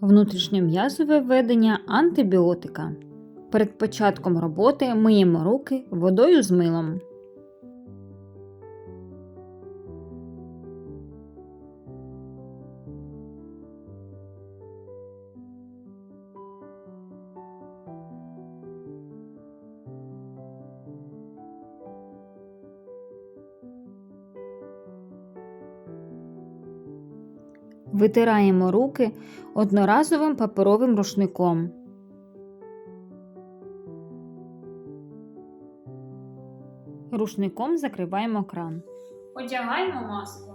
Внутрішньом'язове введення антибіотика. Перед початком роботи миємо руки водою з милом. Витираємо руки одноразовим паперовим рушником. Рушником закриваємо кран. Одягаємо маску.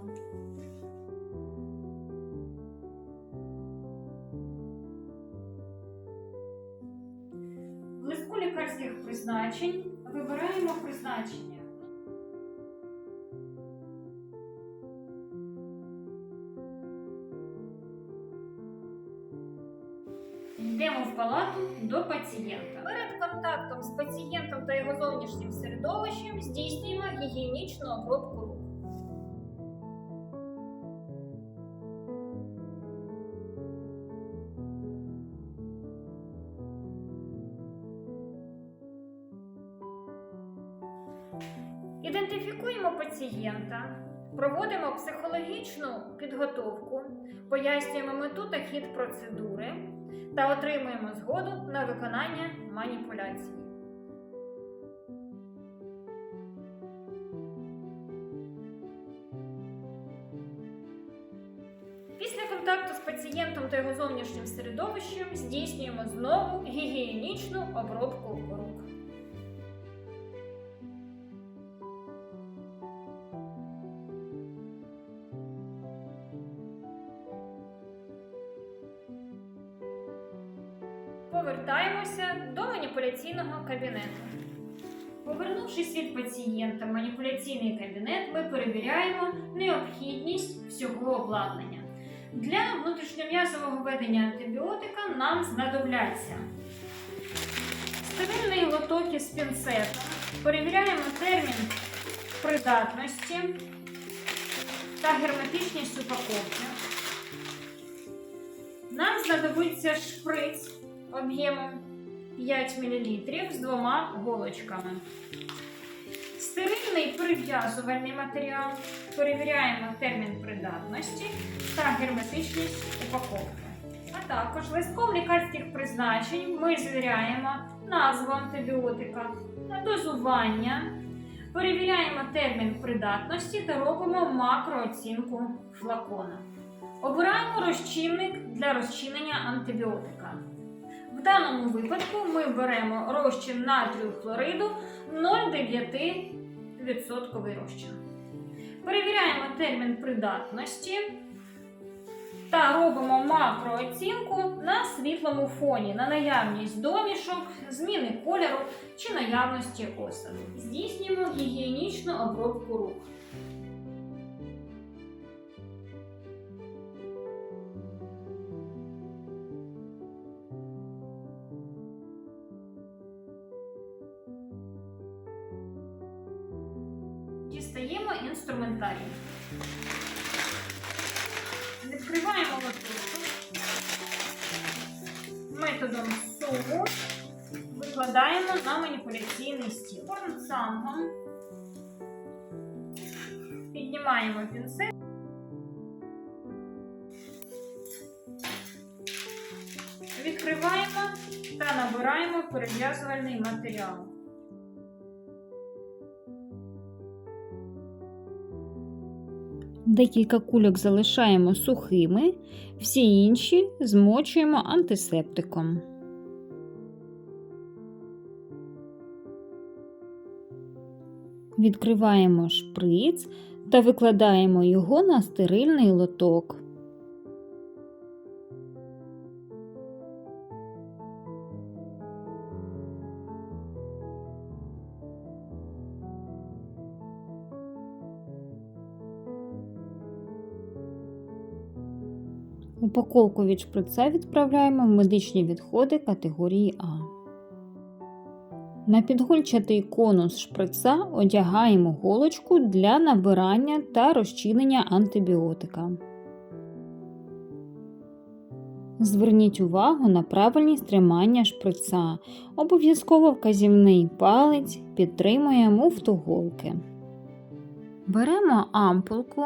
В лікарських призначень вибираємо призначення. Пацієнта. Перед контактом з пацієнтом та його зовнішнім середовищем здійснюємо гігієнічну обробку рук. Ідентифікуємо пацієнта, проводимо психологічну підготовку, пояснюємо мету та хід процедури та отримуємо згоду на виконання маніпуляції. Після контакту з пацієнтом та його зовнішнім середовищем здійснюємо знову гігієнічну обробку рук. Маніпуляційного кабінету. Повернувшись від пацієнта в маніпуляційний кабінет, ми перевіряємо необхідність всього обладнання. Для внутрішньом'язового введення антибіотика нам знадобляться стерильний лоток із пінцетом. Перевіряємо термін придатності та герметичність упаковки. Нам знадобиться шприц об'ємом 5 мл з двома голочками. Стерильний прив'язувальний матеріал. Перевіряємо термін придатності та герметичність упаковки. А також листком лікарських призначень ми звіряємо назву антибіотика, дозування, перевіряємо термін придатності та робимо макрооцінку флакона. Обираємо розчинник для розчинення антибіотика. В даному випадку ми беремо розчин натрію хлориду 0,9% розчин. Перевіряємо термін придатності та робимо макрооцінку на світлому фоні на наявність домішок, зміни кольору чи наявності осаду. Здійснюємо гігієнічну обробку рук. Дістаємо інструментарій. Відкриваємо лоточок. Методом суву викладаємо на маніпуляційний стіл. Корнцангом піднімаємо пінцет. Відкриваємо та набираємо перев'язувальний матеріал. Декілька кульок залишаємо сухими, всі інші змочуємо антисептиком. Відкриваємо шприц та викладаємо його на стерильний лоток. Упаковку від шприца відправляємо в медичні відходи категорії А. На підгольчатий конус шприца одягаємо голочку для набирання та розчинення антибіотика. Зверніть увагу на правильність тримання шприца. Обов'язково вказівний палець підтримує муфту голки. Беремо ампулку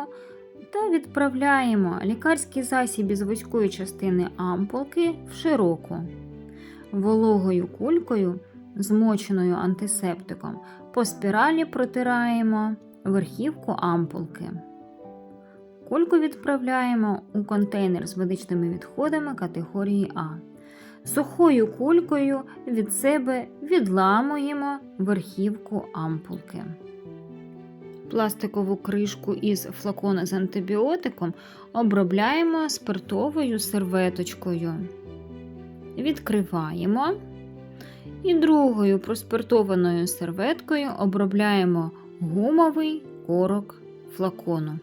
та відправляємо лікарський засіб із вузької частини ампулки в широку. Вологою кулькою, змоченою антисептиком, по спіралі протираємо верхівку ампулки. Кульку відправляємо у контейнер з медичними відходами категорії А. Сухою кулькою від себе відламуємо верхівку ампулки. Пластикову кришку із флакона з антибіотиком обробляємо спиртовою серветочкою. Відкриваємо і другою проспиртованою серветкою обробляємо гумовий корок флакону.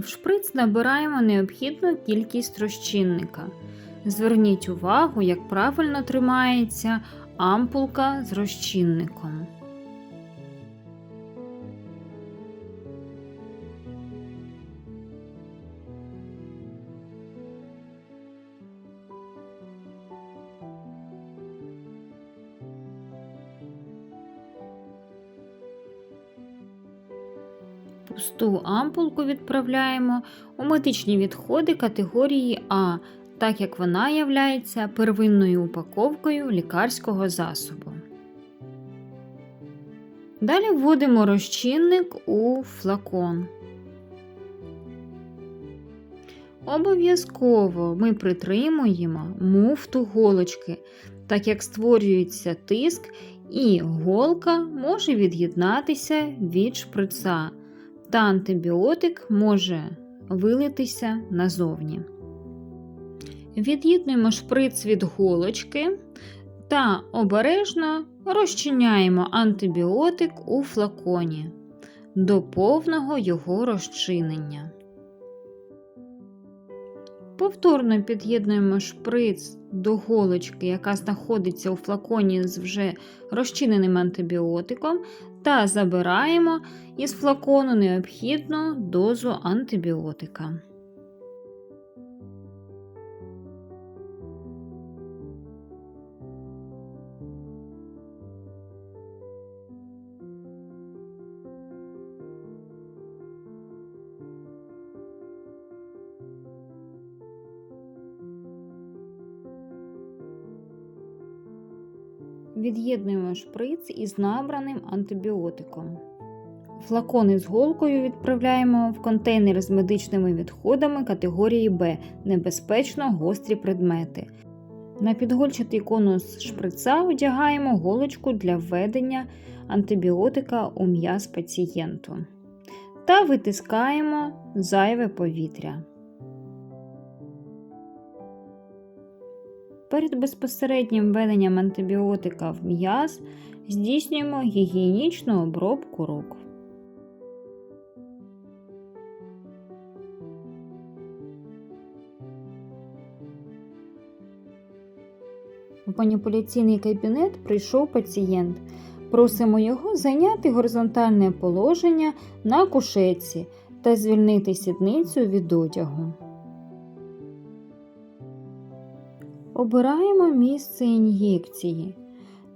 В шприц набираємо необхідну кількість розчинника. Зверніть увагу, як правильно тримається ампулка з розчинником. Пусту ампулку відправляємо у медичні відходи категорії А, так як вона являється первинною упаковкою лікарського засобу. Далі вводимо розчинник у флакон. Обов'язково ми притримуємо муфту голочки, так як створюється тиск, і голка може від'єднатися від шприца та антибіотик може вилитися назовні. Від'єднуємо шприц від голочки та обережно розчиняємо антибіотик у флаконі до повного його розчинення. Повторно під'єднуємо шприц до голочки, яка знаходиться у флаконі з вже розчиненим антибіотиком, та забираємо із флакону необхідну дозу антибіотика. Від'єднуємо шприц із набраним антибіотиком. Флакони з голкою відправляємо в контейнер з медичними відходами категорії Б небезпечно гострі предмети. На підгольчатий конус шприца одягаємо голочку для введення антибіотика у м'яз пацієнту та витискаємо зайве повітря. Перед безпосереднім введенням антибіотика в м'яз здійснюємо гігієнічну обробку рук. У маніпуляційний кабінет прийшов пацієнт. Просимо його зайняти горизонтальне положення на кушетці та звільнити сідницю від одягу. Обираємо місце ін'єкції.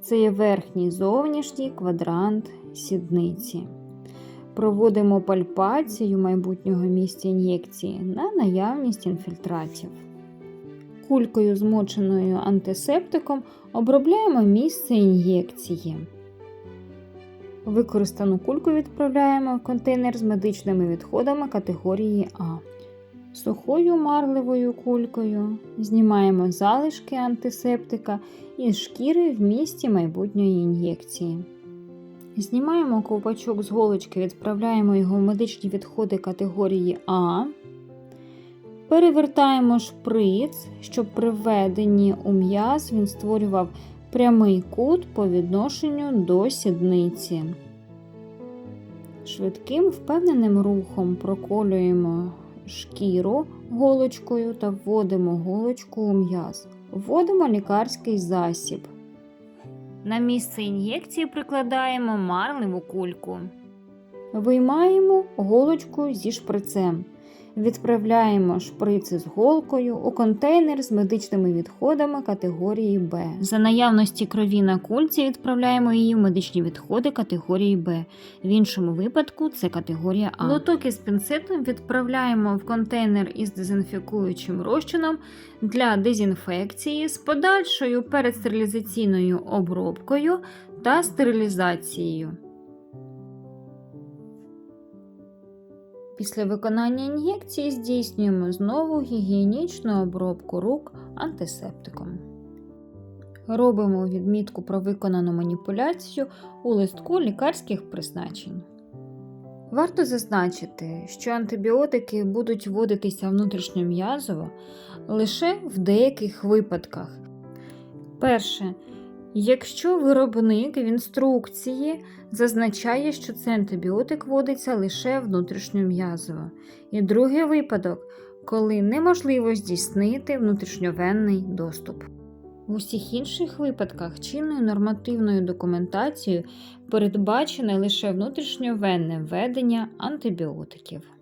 Це є верхній зовнішній квадрант сідниці. Проводимо пальпацію майбутнього місця ін'єкції на наявність інфільтратів. Кулькою, змоченою антисептиком, обробляємо місце ін'єкції. Використану кульку відправляємо в контейнер з медичними відходами категорії А. Сухою марливою кулькою знімаємо залишки антисептика із шкіри в місці майбутньої ін'єкції. Знімаємо ковпачок з голочки, відправляємо його в медичні відходи категорії А. Перевертаємо шприц, щоб при введенні у м'яз він створював прямий кут по відношенню до сідниці. Швидким впевненим рухом проколюємо шкіру голочкою та вводимо голочку у м'яз. Вводимо лікарський засіб. На місце ін'єкції прикладаємо марливу кульку. Виймаємо голочку зі шприцем. Відправляємо шприци з голкою у контейнер з медичними відходами категорії Б. За наявності крові на кульці відправляємо її в медичні відходи категорії Б. В іншому випадку це категорія А. Лоток із пінцетом відправляємо в контейнер із дезінфікуючим розчином для дезінфекції з подальшою передстерилізаційною обробкою та стерилізацією. Після виконання ін'єкції здійснюємо знову гігієнічну обробку рук антисептиком. Робимо відмітку про виконану маніпуляцію у листку лікарських призначень. Варто зазначити, що антибіотики будуть вводитися внутрішньом'язово лише в деяких випадках. Перше. Якщо виробник в інструкції зазначає, що цей антибіотик вводиться лише внутрішньом'язово. І другий випадок, коли неможливо здійснити внутрішньовенний доступ. В усіх інших випадках чинною нормативною документацією передбачене лише внутрішньовенне введення антибіотиків.